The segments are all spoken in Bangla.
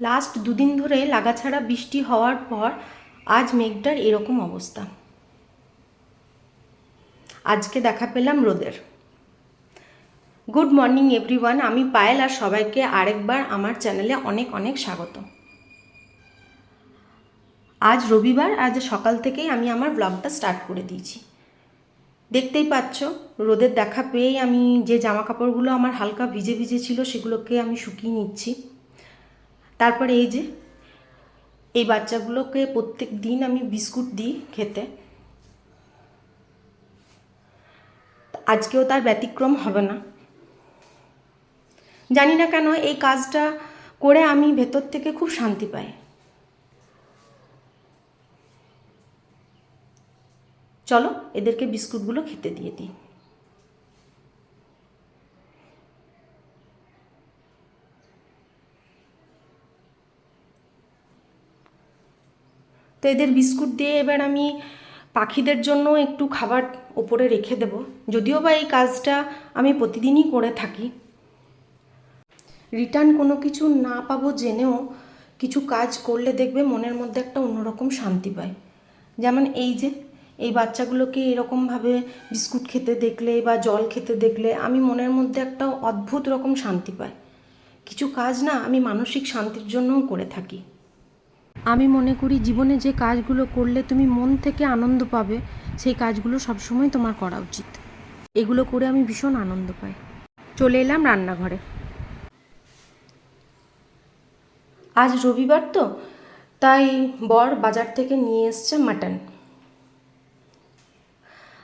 লাস্ট দুদিন ধরে লাগাছাড়া বৃষ্টি হওয়ার পর আজ মেঘটার এরকম অবস্থা। আজকে দেখা পেলাম রোদের। গুড মর্নিং এভরিওয়ান আমি পায়েল আর সবাইকে আরেকবার আমার চ্যানেলে অনেক অনেক স্বাগত। আজ রবিবার, আজ সকাল থেকেই আমি আমার ব্লগটা স্টার্ট করে দিয়েছি। দেখতেই পাচ্ছ, রোদের দেখা পেয়েই আমি যে জামা কাপড়গুলো আমার হালকা ভিজে ভিজে ছিল সেগুলোকে আমি শুকিয়ে নিচ্ছি। তারপরে এই যে, এই বাচ্চাগুলোকে প্রত্যেক দিন আমি বিস্কুট দিই খেতে। আজকেও তার ব্যতিক্রম হবে না। জানি না কেন এই কাজটা করে আমি ভেতর থেকে খুব শান্তি পাই। চলো, এদেরকে বিস্কুটগুলো খেতে দিয়ে দিই। তো এদের বিস্কুট দিয়ে এবার আমি পাখিদের জন্য একটু খাবার ওপরে রেখে দেব। যদিও বা এই কাজটা আমি প্রতিদিনই করে থাকি। রিটার্ন কোনো কিছু না পাবো জেনেও কিছু কাজ করলে দেখবে মনের মধ্যে একটা অন্যরকম শান্তি পায়। যেমন এই যে, এই বাচ্চাগুলোকে এরকমভাবে বিস্কুট খেতে দেখলে বা জল খেতে দেখলে আমি মনের মধ্যে একটা অদ্ভুত রকম শান্তি পাই। কিছু কাজ না আমি মানসিক শান্তির জন্যও করে থাকি। আমি মনে করি জীবনে যে কাজগুলো করলে তুমি মন থেকে আনন্দ পাবে, সেই কাজগুলো সবসময় তোমার করা উচিত। এগুলো করে আমি ভীষণ আনন্দ পাই। চলে এলাম রান্নাঘরে। আজ রবিবার তো, তাই বর বাজার থেকে নিয়ে এসছে মাটন।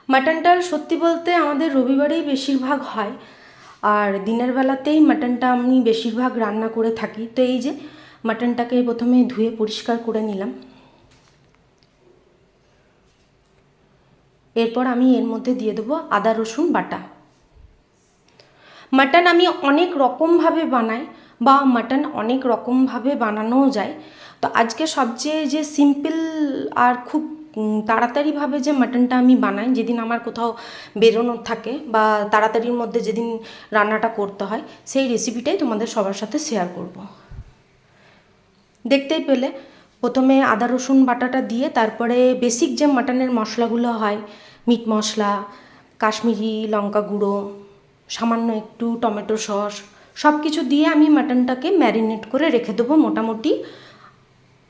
মাটনটা সত্যি বলতে আমাদের রবিবারেই বেশিরভাগ হয়, আর দিনের বেলাতেই মাটনটা আমি বেশিরভাগ রান্না করে থাকি। তো এই যে মাটনটাকে প্রথমে ধুয়ে পরিষ্কার করে নিলাম। এরপর আমি এর মধ্যে দিয়ে দেবো আদা, রসুন বাটা। মাটন আমি অনেক রকমভাবে বানাই বা মাটন অনেক রকমভাবে বানানোও যায়। তো আজকে সবচেয়ে যে সিম্পল আর খুব তাড়াতাড়িভাবে যে মাটনটা আমি বানাই, যেদিন আমার কোথাও বেরোনোর থাকে বা তাড়াতাড়ির মধ্যে যেদিন রান্নাটা করতে হয়, সেই রেসিপিটাই তোমাদের সবার সাথে শেয়ার করব। দেখতেই পেলে। প্রথমে আদা, রসুন বাটাটা দিয়ে তারপরে বেসিক যে মাটনের মশলাগুলো হয় মিট মশলা, কাশ্মীরি লঙ্কা গুঁড়ো, সামান্য একটু টমেটো সস সব কিছু দিয়ে আমি মাটনটাকে ম্যারিনেট করে রেখে দেবো মোটামুটি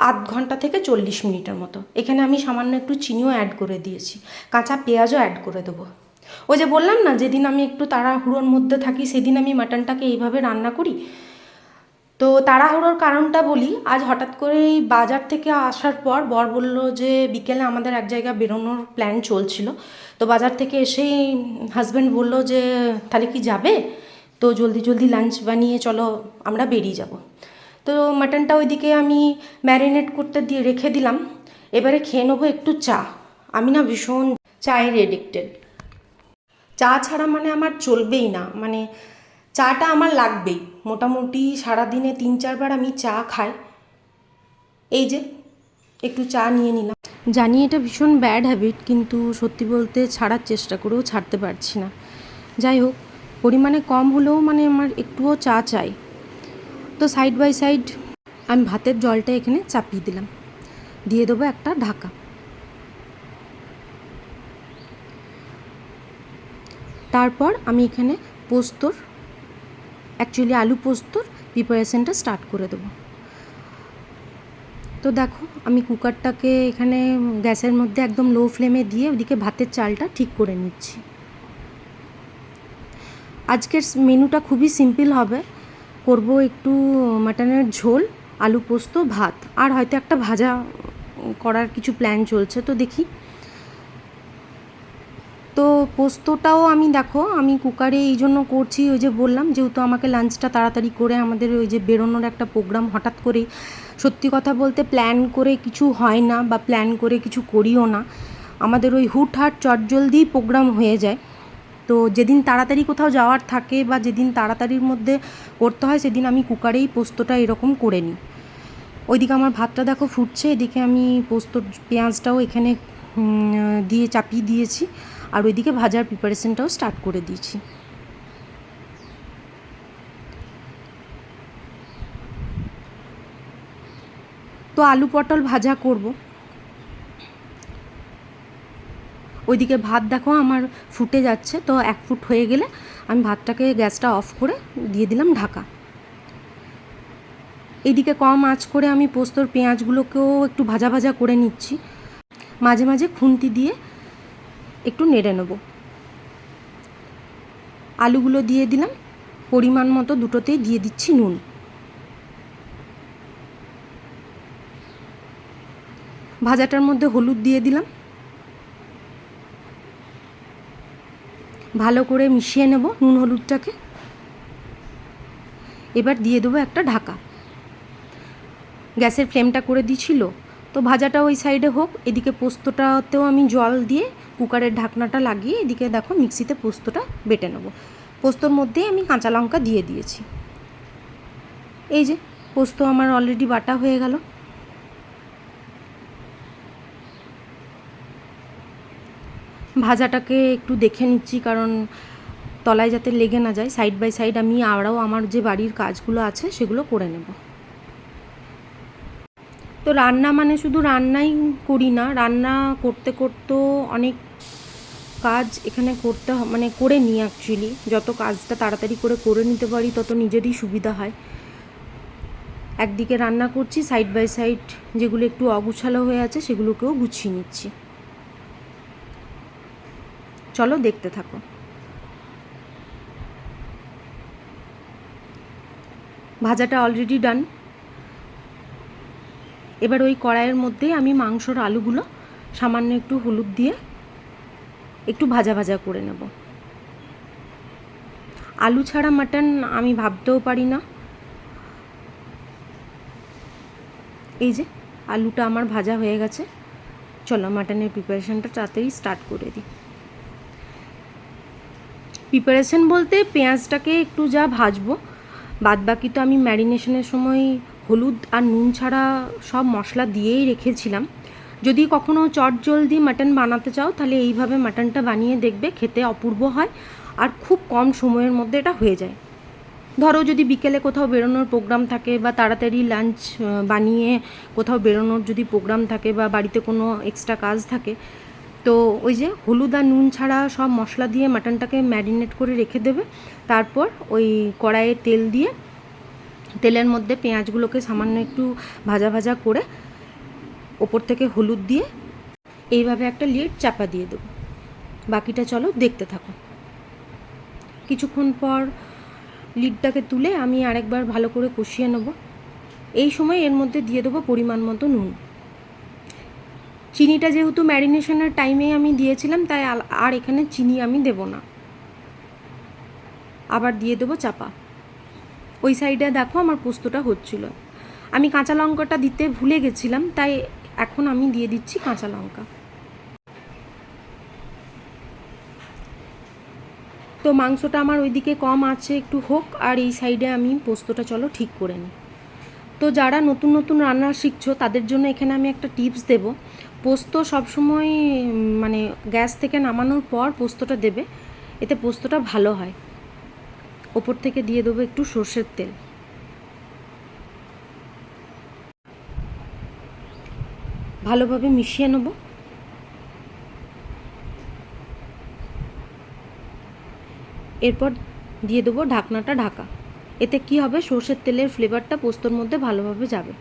আধ ঘণ্টা থেকে চল্লিশ মিনিটের মতো। এখানে আমি সামান্য একটু চিনিও অ্যাড করে দিয়েছি, কাঁচা পেঁয়াজও অ্যাড করে দেবো। ওই যে বললাম না, যেদিন আমি একটু তাড়াহুড়োর মধ্যে থাকি, সেদিন আমি মাটনটাকে এইভাবে রান্না করি। তো তাড়াহুড়োর কারণটা বলি, আজ হঠাৎ করে এই বাজার থেকে আসার পর বর বলল যে বিকেলে আমাদের এক জায়গায় বেরোনোর প্ল্যান চলছিল। তো বাজার থেকে এসেই হাজব্যান্ড বলল যে, তাহলে কি যাবে? তো জলদি জলদি লাঞ্চ বানিয়ে চলো, আমরা বেরিয়ে যাব। তো মাটনটা ওইদিকে আমি ম্যারিনেট করতে দিয়ে রেখে দিলাম। এবারে খেয়ে নেব একটু চা। আমি না ভীষণ চায়ের এডিক্টেড চা ছাড়া মানে আমার চলবেই না। মানে চাটা আমার লাগবেই। মোটামুটি সারাদিনে তিন চারবার আমি চা খাই। এই যে, একটু চা নিয়ে নিলাম। জানি এটা ভীষণ ব্যাড হ্যাবিট কিন্তু সত্যি বলতে ছাড়ার চেষ্টা করেও ছাড়তে পারছি না। যাই হোক, পরিমাণে কম হলেও মানে আমার একটুও চা চাই। তো সাইড বাই সাইড আমি ভাতের জলটা এখানে চাপিয়ে দিলাম। দিয়ে দেবো একটা ঢাকা। তারপর আমি এখানে পোস্তর অ্যাকচুয়ালি আলু পোস্তর প্রিপারেশনটা স্টার্ট করে দেবো। তো দেখো, আমি কুকারটাকে এখানে গ্যাসের মধ্যে একদম লো ফ্লেমে দিয়ে ওদিকে ভাতের চালটা ঠিক করে নিচ্ছি। আজকের মেনুটা খুবই সিম্পল হবে। করব একটু মাটনের ঝোল, আলু পোস্ত, ভাত। আর হয়তো একটা ভাজা করার কিছু প্ল্যান চলছে। তো দেখি পোস্তটাও আমি দেখো, আমি কুকারে এই জন্য করছি, ওই যে বললাম যেহেতু আমাকে লাঞ্চটা তাড়াতাড়ি করে আমাদের ওই যে বেরোনোর একটা প্রোগ্রাম হঠাৎ করেই। সত্যি কথা বলতে প্ল্যান করে কিছু হয় না বা প্ল্যান করে কিছু করিও না। আমাদের ওই হুটহাট চটজলদি প্রোগ্রাম হয়ে যায়। তো যেদিন তাড়াতাড়ি কোথাও যাওয়ার থাকে বা যেদিন তাড়াতাড়ির মধ্যে করতে হয়, সেদিন আমি কুকারেই পোস্তটা এরকম করে নিই। ওইদিকে আমার ভাতটা দেখো ফুটছে, এদিকে আমি পোস্ত, পেঁয়াজটাও এখানে দিয়ে চাপিয়ে দিয়েছি। আর ওইদিকে ভাজার প্রিপারেশনটাও স্টার্ট করে দিয়েছি। তো আলু পটল ভাজা করব। ওইদিকে ভাত দেখো আমার ফুটে যাচ্ছে, তো এক ফুট হয়ে গেলে আমি ভাতটাকে গ্যাসটা অফ করে দিয়ে দিলাম ঢাকা। এদিকে কম আঁচ করে আমি পোস্তর পেঁয়াজগুলোকেও একটু ভাজা ভাজা করে নিচ্ছি। মাঝে মাঝে খুন্তি দিয়ে একটু নেড়ে নেব। আলুগুলো দিয়ে দিলাম। পরিমাণ মতো দুটোতেই দিয়ে দিচ্ছি নুন। ভাজাটার মধ্যে হলুদ দিয়ে দিলাম। ভালো করে মিশিয়ে নেব নুন হলুদটাকে। এবার দিয়ে দেবো একটা ঢাকা। গ্যাসের ফ্লেমটা করে দিছিল তো ভাজাটা ওই সাইডে হোক, এদিকে পোস্তটাতেও আমি জল দিয়ে কুকারের ঢাকনাটা লাগিয়ে এদিকে দেখো মিক্সিতে পোস্তটা বেটে নেব। পোস্তর মধ্যেই আমি কাঁচা লঙ্কা দিয়ে দিয়েছি। এই যে, পোস্ত আমার অলরেডি বাটা হয়ে গেল। ভাজাটাকে একটু দেখে নিচ্ছি, কারণ তলায় যাতে লেগে না যায় সাইড বাই সাইড আমি আরও আমার যে বাড়ির কাজগুলো আছে, সেগুলো করে নেব। তো রান্না মানে শুধু রান্নাই করি না, রান্না করতে করতেও অনেক কাজ এখানে করতে মানে করে নিই অ্যাকচুয়ালি যত কাজটা তাড়াতাড়ি করে করে নিতে পারি, তত নিজেরই সুবিধা হয়। একদিকে রান্না করছি সাইড বাই সাইড যেগুলো একটু অগুছালো হয়ে আছে সেগুলোকেও গুছিয়ে নিচ্ছি। চলো দেখতে থাকো। ভাজাটা অলরেডি ডান এবার ওই কড়াইয়ের মধ্যেই আমি মাংসর আলুগুলো সামান্য একটু হলুদ দিয়ে একটু ভাজা ভাজা করে নেব। আলু ছাড়া মাটন আমি ভাবতেও পারি না। এই যে, আলুটা আমার ভাজা হয়ে গেছে। চলো মাটনের প্রিপারেশনটা তাড়াতাড়ি স্টার্ট করে দিই। প্রিপারেশন বলতে পেঁয়াজটাকে একটু যা ভাজবো বাদ বাকি তো আমি ম্যারিনেশনের সময় হলুদ আর নুন ছাড়া সব মশলা দিয়েই রেখেছিলাম। যদি কখনো চট জলদি মাটন বানাতে চাও, তাহলে এইভাবে মাটনটা বানিয়ে দেখবে, খেতে অপূর্ব হয় আর খুব কম সময়ের মধ্যে এটা হয়ে যায়। ধরো যদি বিকেলে কোথাও বেরোনোর প্রোগ্রাম থাকে বা তাড়াতাড়ি লাঞ্চ বানিয়ে কোথাও বেরোনোর যদি প্রোগ্রাম থাকে বা বাড়িতে কোনো এক্সট্রা কাজ থাকে, তো ওই যে হলুদ আর নুন ছাড়া সব মশলা দিয়ে মাটনটাকে ম্যারিনেট করে রেখে দেবে। তারপর ওই কড়াইয়ে তেল দিয়ে, তেলের মধ্যে পেঁয়াজগুলোকে সামান্য একটু ভাজা ভাজা করে ওপর থেকে হলুদ দিয়ে এইভাবে একটা লিড চাপা দিয়ে দেবো। বাকিটা চলো দেখতে থাকো। কিছুক্ষণ পর লিডটাকে তুলে আমি আরেকবার ভালো করে কষিয়ে নেব। এই সময় এর মধ্যে দিয়ে দেবো পরিমাণ মতো নুন। চিনিটা যেহেতু ম্যারিনেশনের টাইমে আমি দিয়েছিলাম, তাই আর এখানে চিনি আমি দেব না। আবার দিয়ে দেবো চাপা। ওই সাইডে দেখো আমার পোস্তটা হচ্ছিল। আমি কাঁচা লঙ্কাটা দিতে ভুলে গেছিলাম, তাই এখন আমি দিয়ে দিচ্ছি কাঁচা লঙ্কা। তো মাংসটা আমার ওইদিকে কম আছে, একটু হোক, আর এই সাইডে আমি পোস্তটা চলো ঠিক করে নিই। তো যারা নতুন নতুন রান্না শিখছো, তাদের জন্য এখানে আমি একটা টিপস দেব। পোস্ত সবসময় মানে গ্যাস থেকে নামানোর পর পোস্তটা দেবে, এতে পোস্তটা ভালো হয়। ওপর থেকে দিয়ে দেবো একটু সর্ষের তেল। ভালোভাবে মিশিয়ে নেব। এরপর দিয়ে দেবো ঢাকনাটা ঢাকা। এতে কি হবে? সর্ষের তেলের ফ্লেভারটা পোস্তর মধ্যে ভালোভাবে যাবে।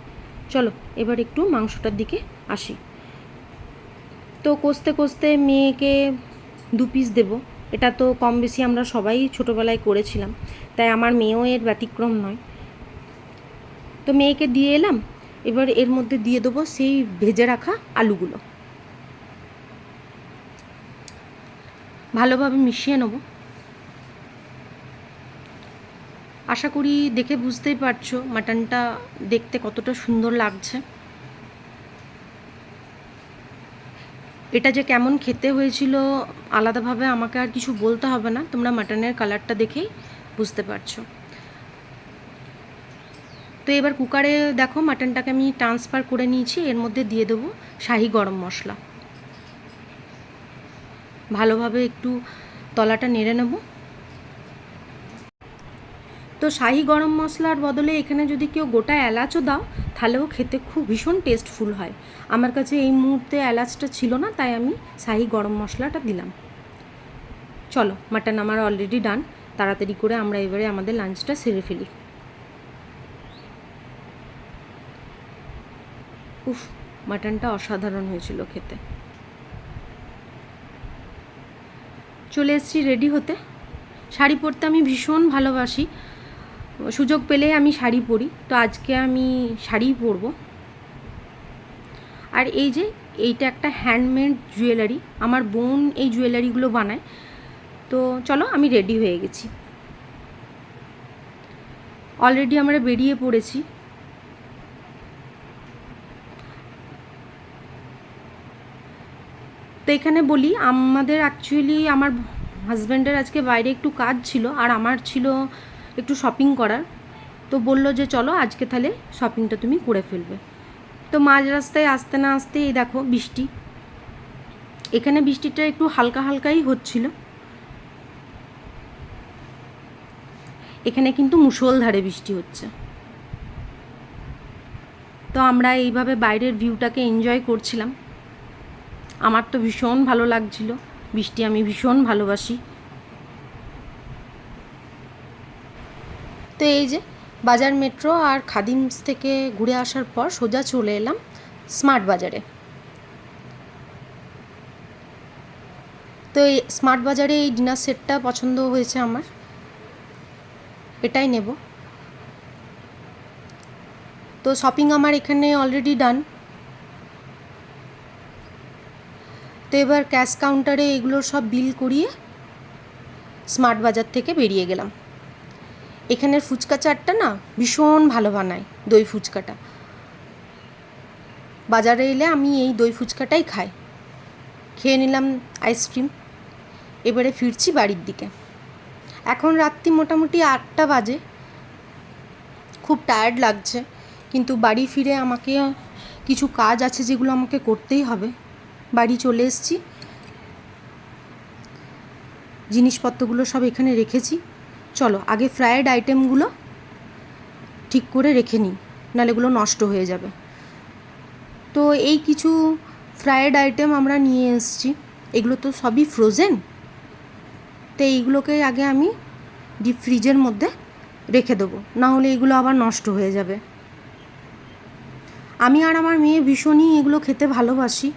চলো, এবার একটু মাংসটার দিকে আসি। তো কষতে কষতে মেয়েকে দু পিস দেবো। এটা তো কম বেশি আমরা সবাই ছোটোবেলায় করেছিলাম। তাই আমার মেয়েও এর ব্যতিক্রম নয়। তো মেয়েকে দিয়ে এলাম। এবার এর মধ্যে দিয়ে দেবো সেই ভেজে রাখা আলুগুলো। ভালোভাবে মিশিয়ে নেব। আশা করি দেখে বুঝতেই পারছ মাটনটা দেখতে কতটা সুন্দর লাগছে। এটা যে কেমন খেতে হয়েছিল আলাদাভাবে আমাকে আর কিছু বলতে হবে না, তোমরা মাটনের কালারটা দেখেই বুঝতে পারছ। তো এবার কুকারে দেখো মাটনটাকে আমি ট্রান্সফার করে নিয়েছি, এর মধ্যে দিয়ে দেবো শাহি গরম মশলা। ভালোভাবে একটু তলাটা নেড়ে নেব। তো শাহি গরম মশলার বদলে এখানে যদি কেউ গোটা এলাচও দাও, তাহলেও খেতে খুব ভীষণ টেস্টফুল হয়। আমার কাছে এই মুহূর্তে এলাচটা ছিল না, তাই আমি শাহি গরম মশলাটা দিলাম। চলো, মাটন আমার অলরেডি ডান তাড়াতাড়ি করে আমরা এবারে আমাদের লাঞ্চটা সেরে ফেলি। উফ, মাটনটা অসাধারণ হয়েছিল খেতে। চলে এসেছি রেডি হতে। শাড়ি পরতে আমি ভীষণ ভালোবাসি। সুযোগ পেলে আমি শাড়ি পরি। তো আজকে আমি শাড়িই পরবো। আর এই যে, এইটা একটা হ্যান্ডমেড জুয়েলারি আমার বোন এই জুয়েলারিগুলো বানায়। তো চলো, আমি রেডি হয়ে গেছি। অলরেডি আমরা বেরিয়ে পড়েছি। তো এখানে বলি, আমাদের অ্যাকচুয়ালি আমার হাজব্যান্ডের আজকে বাইরে একটু কাজ ছিল আর আমার ছিল একটু শপিং করার। তো বলল যে, চলো আজকে তাহলে শপিংটা তুমি করে ফেলবে। তো মাঝ রাস্তায় আসতে না আসতে এই দেখো বৃষ্টি। এখানে বৃষ্টিটা একটু হালকা হালকাই হচ্ছিল। এখানে কিন্তু মুষলধারে বৃষ্টি হচ্ছে। তো আমরা এইভাবে বাইরের ভিউটাকে এনজয় করছিলাম। আমার তো ভীষণ ভালো লাগছিল। বৃষ্টি আমি ভীষণ ভালোবাসি। তো এই যে বাজার মেট্রো আর খাদিমস থেকে ঘুরে আসার পর সোজা চলে এলাম স্মার্ট বাজারে। তো এই স্মার্ট বাজারে এই ডিনার সেটটা পছন্দ হয়েছে আমার। এটাই নেব। তো শপিং আমার এখানে অলরেডি ডান তো এবার ক্যাশ কাউন্টারে এগুলোর সব বিল করিয়ে স্মার্ট বাজার থেকে বেরিয়ে গেলাম। এখানের ফুচকা চাটটা না ভীষণ ভালো বানায় দই ফুচকাটা। বাজারে এলে আমি এই দই ফুচকাটাই খাই। খেয়ে নিলাম আইসক্রিম এবারে ফিরছি বাড়ির দিকে। এখন রাত্রি মোটামুটি আটটা বাজে। খুব টায়ার্ড লাগছে। কিন্তু বাড়ি ফিরে আমাকে কিছু কাজ আছে যেগুলো আমাকে করতেই হবে। বাড়ি চলে এসেছি। জিনিসপত্রগুলো সব এখানে রেখেছি। চলো, আগে ফ্রায়েড আইটেমগুলো ঠিক করে রেখে নিই, নাহলে এগুলো নষ্ট হয়ে যাবে। তো এই কিছু ফ্রায়েড আইটেম আমরা নিয়ে এসেছি। এগুলো তো সবই ফ্রোজেন তো এইগুলোকে আগে আমি ডিপ ফ্রিজের মধ্যে রেখে দেবো না হলে এগুলো আবার নষ্ট হয়ে যাবে। আমি আর আমার মেয়ে ভীষণই এগুলো খেতে ভালোবাসি।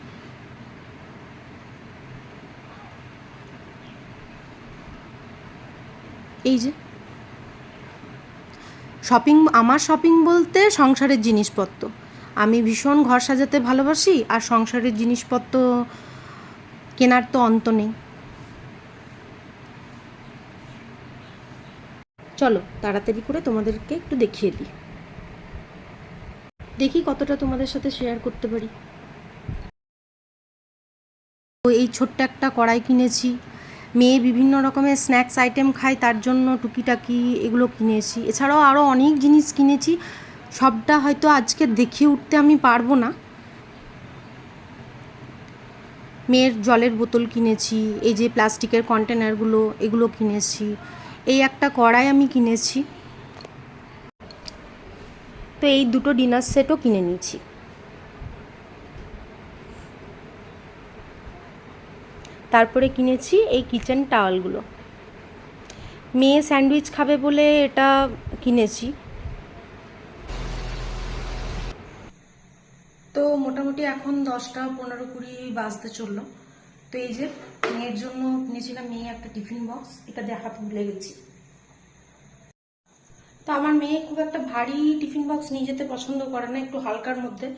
এই যে। শপিং আমার শপিং বলতে সংসারের জিনিসপত্র। আমি ভীষণ ঘর সাজাতে ভালোবাসি আর সংসারের জিনিসপত্র কেনার তো অন্ত নেই। চলো, তাড়াতাড়ি করে তোমাদেরকে একটু দেখিয়ে দিই। দেখি কতটা তোমাদের সাথে শেয়ার করতে পারি। তো এই ছোট্ট একটা কড়াই কিনেছি। মেয়ে বিভিন্ন রকমের স্ন্যাক্স আইটেম খায়, তার জন্য টুকিটাকি এগুলো কিনেছি। এছাড়াও আরও অনেক জিনিস কিনেছি, সবটা হয়তো আজকে দেখিয়ে উঠতে আমি পারব না। মেয়ের জলের বোতল কিনেছি, এই যে প্লাস্টিকের কন্টেনারগুলো এগুলো কিনেছি। এই একটা কড়াই আমি কিনেছি। তো এই দুটো ডিনার সেটও কিনে নিয়েছি। তারপরে কিনেছি এই কিচেন টাওয়ালগুলো। মেয়ে স্যান্ডউইচ খাবে বলে এটা কিনেছি। তো মোটামুটি এখন দশটা পনেরো কুড়ি বাজতে চলল। তো এই যে মেয়ের জন্য কিনেছিলাম মেয়ে একটা টিফিন বক্স, এটা দেখাতে ভুলে গেছি। তো আমার মেয়ে খুব একটা ভারী টিফিন বক্স নিয়ে যেতে পছন্দ করে না, একটু হালকার মধ্যে।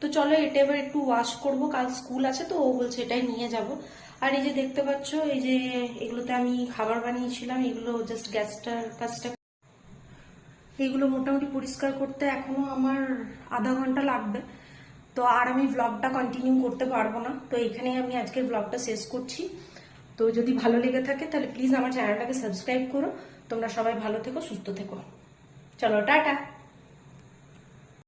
তো চলো এটা এবার একটু ওয়াশ করব, কাল স্কুল আছে তো, ও বলছে এটাই নিয়ে যাব। আর এই যে দেখতে পাচ্ছ, এই যে এগুলোতে আমি খাবার বানিয়েছিলাম, এগুলো জাস্ট গ্যাসটার কাজটা এইগুলো মোটামুটি পরিষ্কার করতে এখনও আমার আধা ঘণ্টা লাগবে। তো আর আমি ব্লগটা কন্টিনিউ করতে পারব না। তো এখানেই আমি আজকের ব্লগটা শেষ করছি। তো যদি ভালো লেগে থাকে, তাহলে প্লিজ আমার চ্যানেলটাকে সাবস্ক্রাইব করো। তোমরা সবাই ভালো থেকো, সুস্থ থেকো। চলো, টাটা!